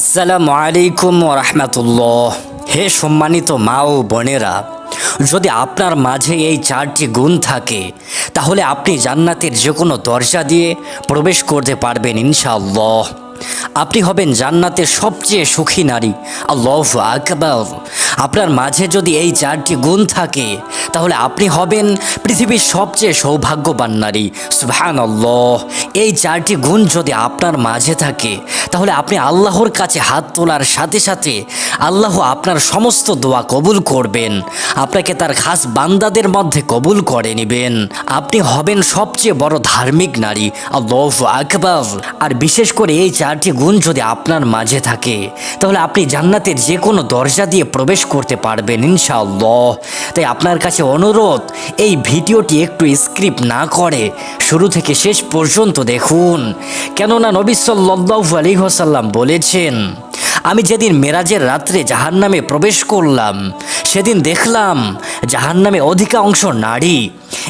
আসসালামু আলাইকুম রহমতুল্লাহ। হে সম্মানিত মা ও বোনেরা, যদি আপনার মাঝে এই চারটি গুণ থাকে, তাহলে আপনি জান্নাতের যে কোনো দরজা দিয়ে প্রবেশ করতে পারবেন ইনশাআল্লাহ। আপনি হবেন জান্নাতের সবচেয়ে সুখী নারী। আল্লাহ আকবর। আপনার মাঝে যদি এই চারটি গুণ থাকে, তাহলে আপনি হবেন পৃথিবীর সবচেয়ে সৌভাগ্যবান নারী। সুবহান আল্লাহ এই চারটি গুণ যদি আপনার মাঝে থাকে, তাহলে আপনি আল্লাহর কাছে হাত তোলার সাথে সাথে আল্লাহ আপনার সমস্ত দোয়া কবুল করবেন। আপনাকে তার খাস বান্দাদের মধ্যে কবুল করে নেবেন। আপনি হবেন সবচেয়ে বড় ধার্মিক নারী। আল্লাহ আকবর। আর বিশেষ করে এই চারটি গুণ যদি আপনার মাঝে থাকে, তাহলে আপনি জান্নাতের যে কোনো দরজা দিয়ে প্রবেশ করতে পারবেন ইনশাআল্লাহ। তাই আপনার কাছে অনুরোধ, এই ভিডিওটি একটু স্ক্রিপ্ট না করে শুরু থেকে শেষ পর্যন্ত দেখুন। কেননা নবী সাল্লাল্লাহু আলাইহি ওয়াসাল্লাম বলেছেন, আমি যেদিন মেরাজের রাত্রে জাহান্নামে প্রবেশ করলাম, সেদিন দেখলাম জাহান্নামে অধিকাংশ নারী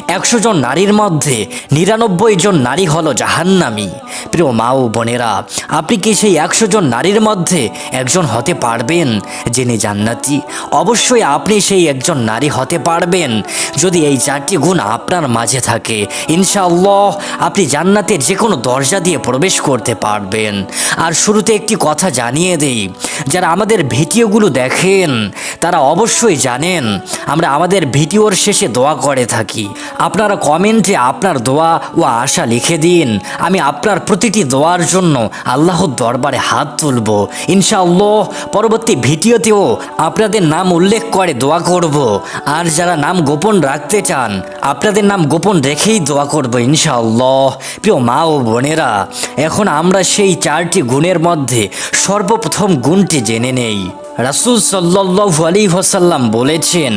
একশো জন নারীর মধ্যে নিরানব্বই জন নারী হলো জাহান্নামী। প্রিয় মা ও বোনেরা, আপনি কি সেই একশো জন নারীর মধ্যে একজন হতে পারবেন যিনি জান্নাতি? অবশ্যই আপনি সেই একজন নারী হতে পারবেন। যদি এই চারটি গুণ আপনার মাঝে থাকে, ইনশাআল্লাহ আপনি জান্নাতের যে কোনো দরজা দিয়ে প্রবেশ করতে পারবেন। আর শুরুতে একটি কথা জানিয়ে দেই, যারা আমাদের ভিডিওগুলো দেখেন, তারা অবশ্যই জানেন, আমরা আমাদের ভিডিওর শেষে দোয়া করে থাকি। আপনারা কমেন্টে আপনার দোয়া ও আশা লিখে দিন। আমি আপনার প্রতিটি দোয়ার জন্য আল্লাহর দরবারে হাত তুলব। ইনশাআল্লাহ, পরবর্তী ভিডিওতেও আপনাদের নাম উল্লেখ করে দোয়া করব। আর যারা নাম গোপন রাখতে চান, আপনাদের নাম গোপন রেখেই দোয়া করব ইনশাআল্লাহ। প্রিয় মা ও বোনেরা, এখন আমরা সেই চারটি গুণের মধ্যে সর্বপ্রথম গুণটি জেনে নেই। রাসুল সাল্লাল্লাহু আলাইহি ওয়াসাল্লাম বলেছেন,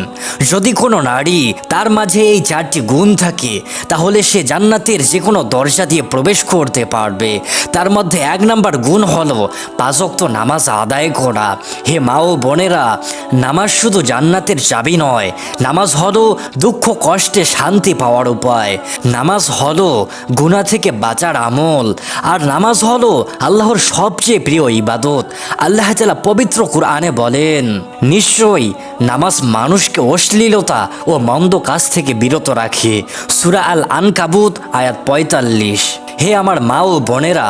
যদি কোনো নারী তার মাঝে এই চারটি গুণ থাকে, তাহলে সে জান্নাতের যে কোনো দরজা দিয়ে প্রবেশ করতে পারবে। তার মধ্যে এক নাম্বার গুণ হলো পাঁচক্ত নামাজ আদায় করা। হে মা ও বোনেরা, নামাজ শুধু জান্নাতের চাবি নয়, নামাজ হলো দুঃখ, কষ্টে শান্তি পাওয়ার উপায়। নামাজ হলো গুণা থেকে বাঁচার আমল, আর নামাজ হলো আল্লাহর সবচেয়ে প্রিয় ইবাদত। আল্লাহ তাআলা পবিত্র কোরআনে বলেন, নিশ্চয়ই নামাজ মানুষকে অশ্লীলতা ও মন্দ কাজ থেকে বিরত রাখে। সুরা আল আনকাবুত আয়াত পঁয়তাল্লিশ। হে আমার মা ও বোনেরা,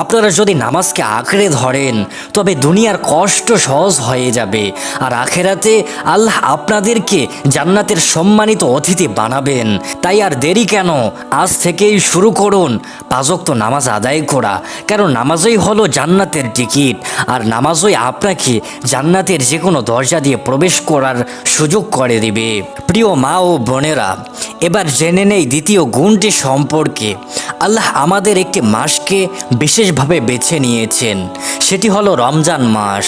আপনারা যদি নামাজকে আঁকড়ে ধরেন, তবে দুনিয়ার কষ্ট সহজ হয়ে যাবে, আর আখেরাতে আল্লাহ আপনাদেরকে জান্নাতের সম্মানিত অতিথি বানাবেন। তাই আর দেরি কেন? আজ থেকেই শুরু করুন পাজক তো নামাজ আদায় করা, কারণ নামাজই হলো জান্নাতের টিকিট, আর নামাজই আপনাকে জান্নাতের যে কোনো দরজা দিয়ে প্রবেশ করার সুযোগ করে দিবে। প্রিয় মা ও বোনেরা, এবার জেনে নেই দ্বিতীয় গুণটি সম্পর্কে। আল্লাহ আমাদের একটি মাসকে বিশেষভাবে বেছে নিয়েছেন। সেটি হলো রমজান মাস।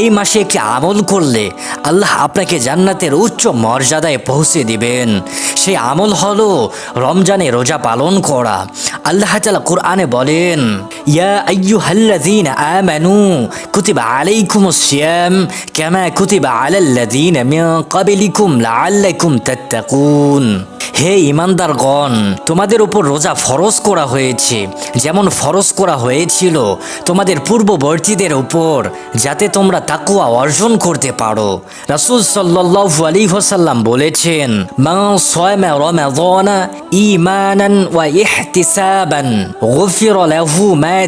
এই মাসে একটি আমল করলে আল্লাহ আপনাকে জান্নাতের উচ্চ মর্যাদায় পৌঁছে দিবেন। সেই আমল হলো রমজানে রোজা পালন করা। আল্লাহ তাআলা কোরআনে বলেন, ইয়া আইয়ুহাল্লাযীন আমানু কুতিবা আলাইকুমুস সিয়াম কামা কুতিবা আলাল্লাযীন মিন ক্বাবলিকুম লাআল্লাকুম তাত্তাকুন। হে ইমানদারগণ, তোমাদের উপর রোজা ফরজ করা হয়েছে। যেমন ফরজ করা হয়েছিল তোমাদের পূর্ববর্তীদের উপর, যাতে তোমরা তাকুয়া অর্জন করতে পারো। রাসূল সাল্লাল্লাহু আলাইহি ওয়াসাল্লাম বলেছেন, মান লাহু মা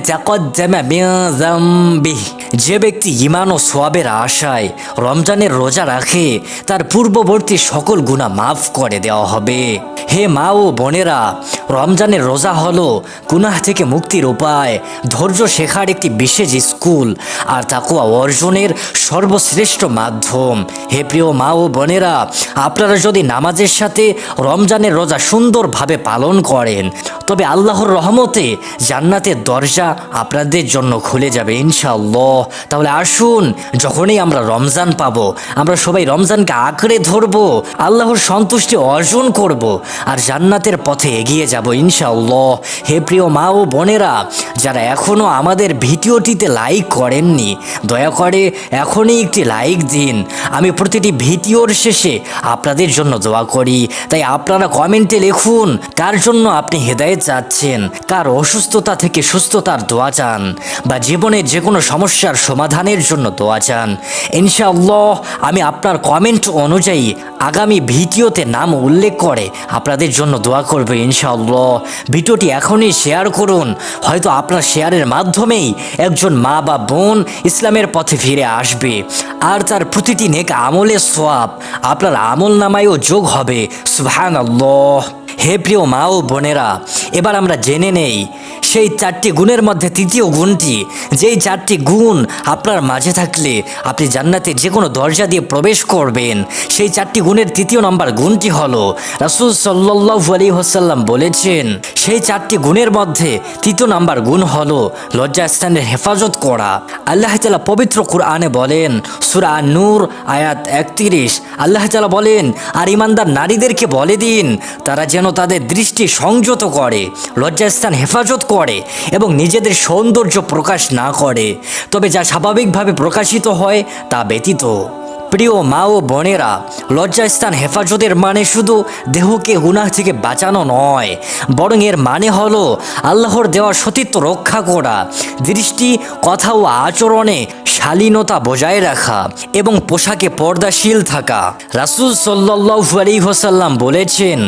যে ব্যক্তি ঈমান ও সোয়াবের আশায় রমজানের রোজা রাখে, তার পূর্ববর্তী সকল গুনাহ মাফ করে দেওয়া হবে। হে মা ও বোনেরা, রমজানের রোজা হলো গুনাহ থেকে মুক্তির উপায়। ধৈর্য শেখার একটি বিশেষ স্কুল আর তাকুয়া অর্জনের সর্বশ্রেষ্ঠ মাধ্যম। হে প্রিয় মা ও বোনেরা, আপনারা যদি নামাজের সাথে রমজানের রোজা সুন্দরভাবে পালন করেন, তবে আল্লাহর রহমতে জান্নাতের দরজা আপনাদের জন্য খুলে যাবে ইনশাআল্লাহ। তাহলে আসুন, যখনই আমরা রমজান পাবো, আমরা সবাই রমজানকে আঁকড়ে ধরবো, আল্লাহর সন্তুষ্টি অর্জন করব, আর জান্নাতের পথে এগিয়ে যাব ইনশাআল্লাহ। হে প্রিয় মা ও বোনেরা, যারা এখনও আমাদের ভিডিওটিতে লাইক করেননি, দয়া করে এখনই একটি লাইক দিন। আমি প্রতিটি ভিডিওর শেষে আপনাদের জন্য দোয়া করি। তাই আপনারা কমেন্টে লিখুন কার জন্য আপনি হেদায়েত চাচ্ছেন, কার অসুস্থতা থেকে সুস্থতার দোয়া চান, বা জীবনের যে কোনো সমস্যার সমাধানের জন্য দোয়া চান। ইনশাআল্লাহ, আমি আপনার কমেন্ট অনুযায়ী আগামী ভিডিওতে নাম উল্লেখ করে আপনাদের জন্য দোয়া করবে ইনশাআল্লাহ। ভিডিওটি এখনই শেয়ার করুন। হয়তো আপনার শেয়ারের মাধ্যমেই একজন মা বা বোন ইসলামের পথে ফিরে আসবে। আর তার প্রতিটি নেক আমলের সোয়াব আপনার আমল নামায়ও যোগ হবে। সুবহান হে প্রিয় মা ও বোনেরা, এবার আমরা জেনে নেই সেই চারটি গুণের মধ্যে তৃতীয় গুণটি, যেই চারটি গুণ আপনার মাঝে থাকলে আপনি জান্নাতে যে কোনো দরজা দিয়ে প্রবেশ করবেন। সেই চারটি গুণের তৃতীয় নম্বর গুণটি হলো, রাসুল সাল্লাহ আলী হোসাল্লাম বলেছেন, সেই চারটি গুণের মধ্যে তৃতীয় নাম্বার গুণ হলো লজ্জাস্থানের হেফাজত করা। আল্লাহ তালা পবিত্র কুরআনে বলেন, সুরা নূর আয়াত একত্রিশ, আল্লাহ তালা বলেন, আর ইমানদার নারীদেরকে বলে দিন, তারা যেন তাদের দৃষ্টি সংযত করে, লজ্জাস্থান হেফাজত করে এবং নিজেদের সৌন্দর্য প্রকাশ না করে তবে যা স্বাভাবিকভাবে প্রকাশিত হয় তা ব্যতীত। প্রিয় মা ও বোনেরা, লজ্জাস্থান হেফাজতের মানে শুধু দেহকে গুনাহ থেকে বাঁচানো নয়, বরং এর মানে হলো আল্লাহর দেওয়া সতীত্ব রক্ষা করা, দৃষ্টি, কথা ও আচরণে শালীনতা বজায় রাখা এবং পোশাকে পর্দাশীল থাকা। রাসুল সাল্লাহু আলী হোসাল্লাম বলেছেন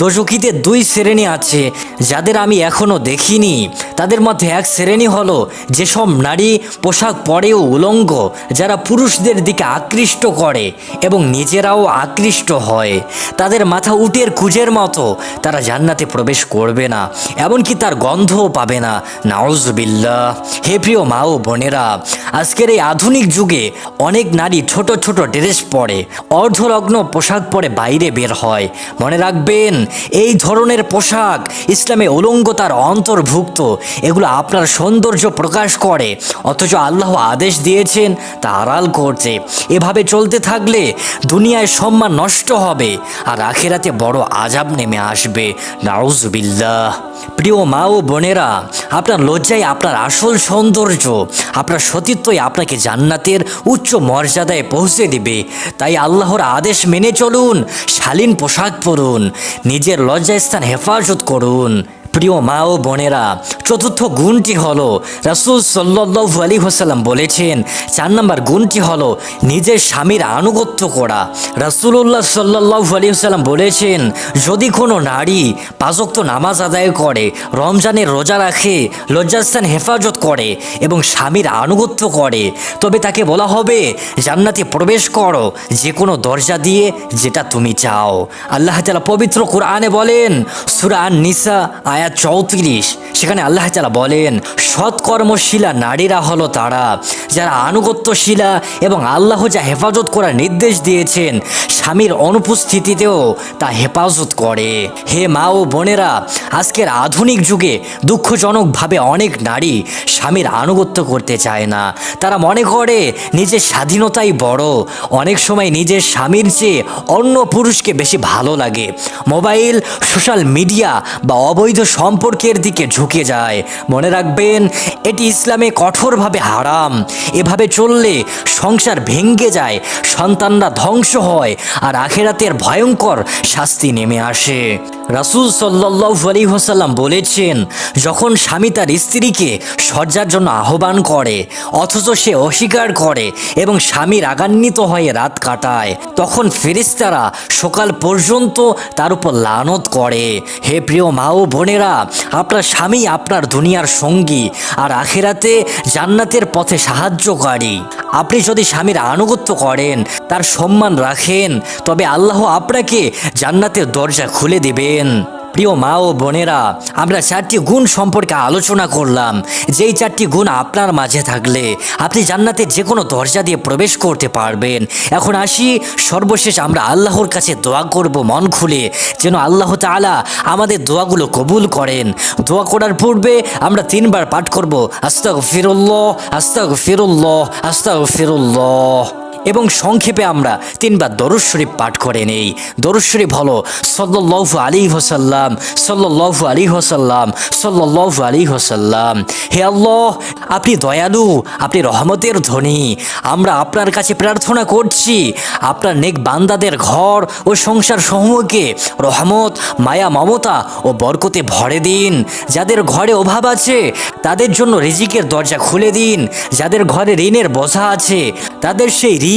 দোজকিতে দুই শ্রেণি আছে, যাদের আমি এখনও দেখিনি। তাদের মধ্যে এক শ্রেণি হলো যেসব নারী পোশাক পরেও উলঙ্গ, যারা পুরুষদের দিকে আকৃষ্ট করে এবং নিজেরাও আকৃষ্ট হয়। তাদের মাথা উটের কুজের মতো। তারা জান্নাতে প্রবেশ করবে না, এমনকি তার গন্ধও পাবে না। নাউজবিল্লা হে প্রিয় মা ও বোনেরা, আজকের এই আধুনিক যুগে অনেক নারী ছোট ছোট ড্রেস পরে, অর্ধলগ্ন পোশাক পরে বাইরে বের হয়। মনে রাখবেন, এই ধরনের পোশাক ইসলামে উলঙ্গতার অন্তর্ভুক্ত। এগুলো আপনার সৌন্দর্য প্রকাশ করে, অথচ আল্লাহ আদেশ দিয়েছেন তা আড়াল করছে। এভাবে চলতে থাকলে দুনিয়ায় সম্মান নষ্ট হবে আর আখেরাতে বড় আজাব নেমে আসবে। নাউজুবিল্লাহ। প্রিয় মা ও বোনেরা, আপনার লজ্জায় আপনার আসল সৌন্দর্য। আপনার সতীত্বই আপনাকে জান্নাতের উচ্চ মর্যাদায় পৌঁছে দিবে। তাই আল্লাহর আদেশ মেনে চলুন, শালীন পোশাক পরুন, নিজের লজ্জাস্থান হেফাজত করুন। প্রিয় মা ও বোনেরা, চতুর্থ গুণটি হলো, রাসুল সাল্লাহু আলী হোসাল্লাম বলেছেন, চার নম্বর গুণটি হলো নিজের স্বামীর আনুগত্য করা। রাসুল্লাহ সাল্লাহু আলী হোসাল্লাম বলেছেন, যদি কোনো নারী পাঁচক্ত নামাজ আদায় করে, রমজানের রোজা রাখে, লজ্জাস্থান হেফাজত করে এবং স্বামীর আনুগত্য করে, তবে তাকে বলা হবে, জান্নাতে প্রবেশ করো যে কোনো দরজা দিয়ে যেটা তুমি চাও। আল্লাহ তালা পবিত্র কোরআনে বলেন সুরান নিসা আয়াত চৌত্রিশ সেখানে আল্লাহ তালা বলেন, সৎকর্মশীলা নারীরা হলো তারা, যারা আনুগত্যশীলা এবং আল্লাহ যা হেফাজত করার নির্দেশ দিয়েছেন, স্বামীর অনুপস্থিতিতেও তা হেফাজত করে। হে মা ও বোনেরা, আজকের আধুনিক যুগে দুঃখজনকভাবে অনেক নারী স্বামীর আনুগত্য করতে চায় না। তারা মনে করে, নিজের স্বাধীনতাই বড়। অনেক সময় নিজের স্বামীর চেয়ে অন্য পুরুষকে বেশি ভালো লাগে। মোবাইল, সোশ্যাল মিডিয়া বা অবৈধ সম্পর্কের দিকে ঝুঁকে যায়। মনে রাখবেন, এটি ইসলামে কঠোরভাবে হারাম। এভাবে চললে সংসার ভেঙ্গে যায়, সন্তানরা ধ্বংস হয়, আর আখেরাতের ভয়ঙ্কর শাস্তি নেমে আসে। রাসুল সাল্লাহ আলী হোসাল্লাম বলেছেন, যখন স্বামী তার স্ত্রীকে সজ্জার জন্য আহ্বান করে, অথচ সে অস্বীকার করে এবং স্বামী রাগান্বিত হয়ে রাত কাটায়, তখন ফেরিস্তারা সকাল পর্যন্ত তার উপর লানত করে। হে প্রিয় মা ও বোনেরা, আপনার স্বামী আপনার দুনিয়ার সঙ্গী আর আখেরাতে জান্নাতের পথে সাহায্যকারী। আপনি যদি স্বামীর আনুগত্য করেন, তার সম্মান রাখেন, তবে আল্লাহ আপনাকে জান্নাতের দরজা খুলে দেবেন। প্রিয় মা ও বোনেরা, আমরা চারটি গুণ সম্পর্কে আলোচনা করলাম। যেই চারটি গুণ আপনার মাঝে থাকলে আপনি জান্নাতে যে কোনো দরজা দিয়ে প্রবেশ করতে পারবেন। এখন আসি, সর্বশেষ আমরা আল্লাহর কাছে দোয়া করব মন খুলে, যেন আল্লাহ তাআলা আমাদের দোয়াগুলো কবুল করেন। দোয়া করার পূর্বে আমরা তিনবার পাঠ করব আস্তাগ ফিরুল্লাহ আস্তাগ ফিরুল্লাহ আস্তাগ ফিরুল্লাহ এবং সংক্ষেপে আমরা তিনবার দরুদ শরীফ পাঠ করে নেই। দরুদ শরীফ হলো সল্লাল্লাহু আলী হোসাল্লাম সল্লাল্লাহু আলী হোসাল্লাম সল্লাল্লাহু আলী হোসাল্লাম হে আল্লাহ, আপনি দয়ালু, আপনি রহমতের ধনী আমরা আপনার কাছে প্রার্থনা করছি, আপনার নেক বান্দাদের ঘর ও সংসার সমূহকে রহমত, মায়া, মমতা ও বরকতে ভরে দিন। যাদের ঘরে অভাব আছে, তাদের জন্য রিজিকের দরজা খুলে দিন। যাদের ঘরে ঋণের বোঝা আছে, তাদের সেই ঋণ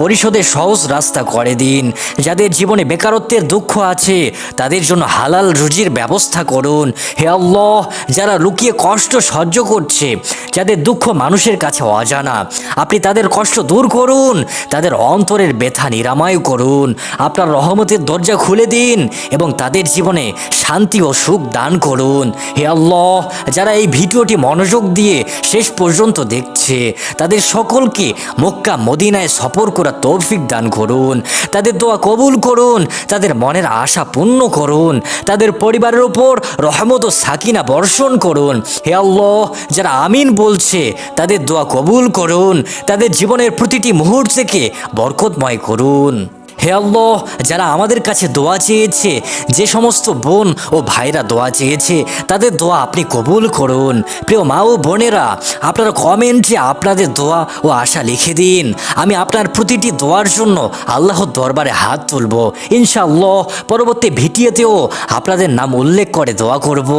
পরিশোধের সহজ রাস্তা করে দিন। যাদের জীবনে বেকারত্বের দুঃখ আছে, তাদের জন্য হালাল রুজির ব্যবস্থা করুন। হে আল্লাহ, যারা লুকিয়ে কষ্ট সহ্য করছে, যাদের দুঃখ মানুষের কাছে অজানা, আপনি তাদের কষ্ট দূর করুন, তাদের অন্তরের ব্যথা নিরাময় করুন। আপনার রহমতের দরজা খুলে দিন এবং তাদের জীবনে শান্তি ও সুখ দান করুন। হে আল্লাহ, যারা এই ভিডিওটি মনোযোগ দিয়ে শেষ পর্যন্ত দেখছে, তাদের সকলকে মক্কা মদিনায় সফর করার তৌফিক দান করুন। তাদের দোয়া কবুল করুন। তাদের মনের আশা পূর্ণ করুন। তাদের পরিবারের ওপর রহমত ও সাকিনা বর্ষণ করুন। হে আল্লাহ, যারা আমিন বলছে, তাদের দোয়া কবুল করুন। তাদের জীবনের প্রতিটি মুহূর্তকে বরকতময় করুন। হে আল্লাহ, যারা আমাদের কাছে দোয়া চেয়েছে, যে সমস্ত বোন ও ভাইরা দোয়া চেয়েছে, তাদের দোয়া আপনি কবুল করুন। প্রিয় মা ও বোনেরা, আপনারা কমেন্টে আপনাদের দোয়া ও আশা লিখে দিন। আমি আপনার প্রতিটি দোয়ার জন্য আল্লাহর দরবারে হাত তুলব। ইনশাআল্লাহ, পরবর্তী ভিডিওতেও আপনাদের নাম উল্লেখ করে দোয়া করব।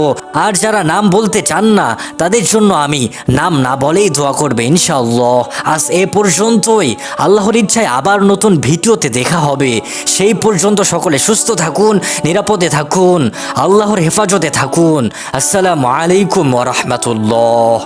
আর যারা নাম বলতে চান না, তাদের জন্য আমি নাম না বলেই দোয়া করবে ইনশাআল্লাহ। আজ এ পর্যন্তই। আল্লাহর ইচ্ছায় আবার নতুন ভিডিওতে দেখা হবে। সেই পর্যন্ত সকলে সুস্থ থাকুন, নিরাপদে থাকুন, আল্লাহর হেফাজতে থাকুন। আসসালামু আলাইকুম ওয়া রাহমাতুল্লাহ।